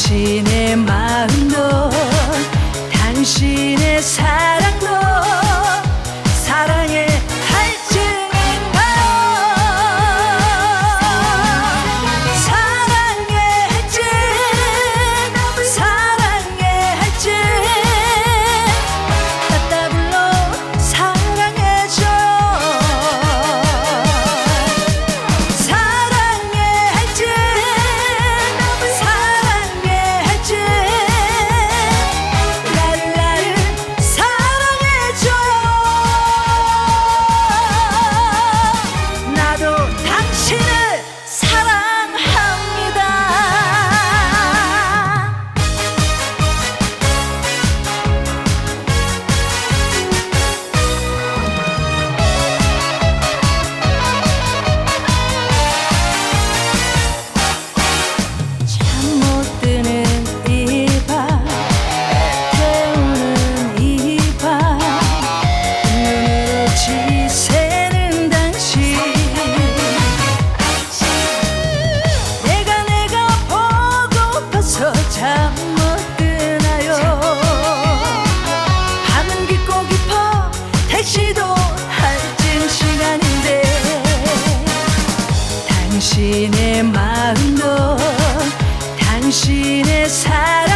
당신의 마음도 당신의 사랑 당신의 마음도 당신의 사랑